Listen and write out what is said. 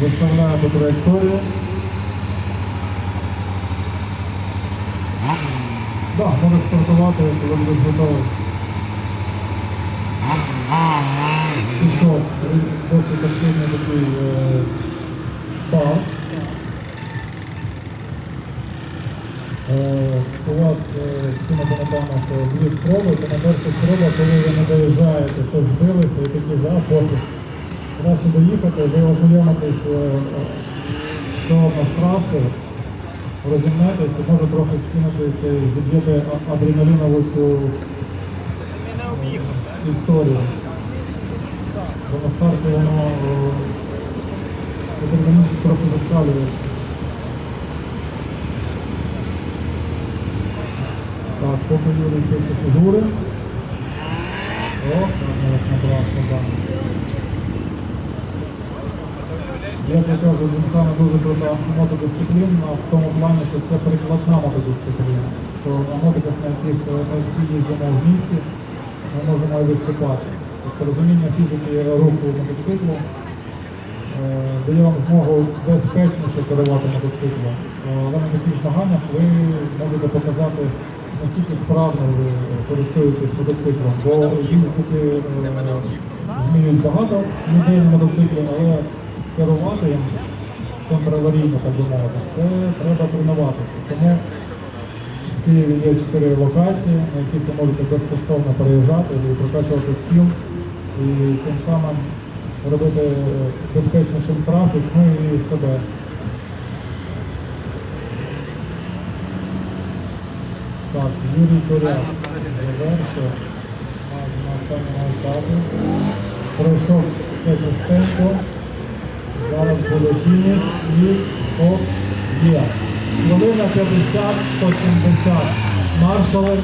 Виставляємо траєкторію. Так, може стартувати, коли будеш готовий. Пішов досить активний такий е, бар. Е, У вас е, всі ми що дві спроби, то на перша спроба, коли ви не доїжджаєте, що збилися і такі за поки краще доїхати, ви ознайомитесь е, е, з трасою, розімнетесь і може трохи скинути цей зіб'єте адреналінову цю історію. Бо на старті воно е, трохи зашкалює. Так, поки Юрій пише фігури. О, там я набрав сюди. Я покажу, Дінкана дуже крута мотодисципліна в тому плані, що це прикладна мотодисципліна. Що на мотиках, на яких е, ми всі їздимо в місті, ми можемо виступати. Тобто розуміння фізики руху мотоциклу е, дає вам змогу безпечніше керувати мотоциклом. Е, Але на таких змаганнях ви можете показати, наскільки вправно ви користуєтесь мотоциклом. Бо їздити вміють багато людей на мотоциклі, але керувати контраварійно, так би мовити, це треба тренуватися. Тому в Києві є чотири локації, на які ви можете безкоштовно переїжджати і прокачувати скіл, і тим самим робити е, безпечнішим трафік, ну і себе. Так, Юрій Коряк завершив на, самому етапі. Пройшов частенько. Зараз буде фініш і оп, є. Хвилина 50, 170. Маршали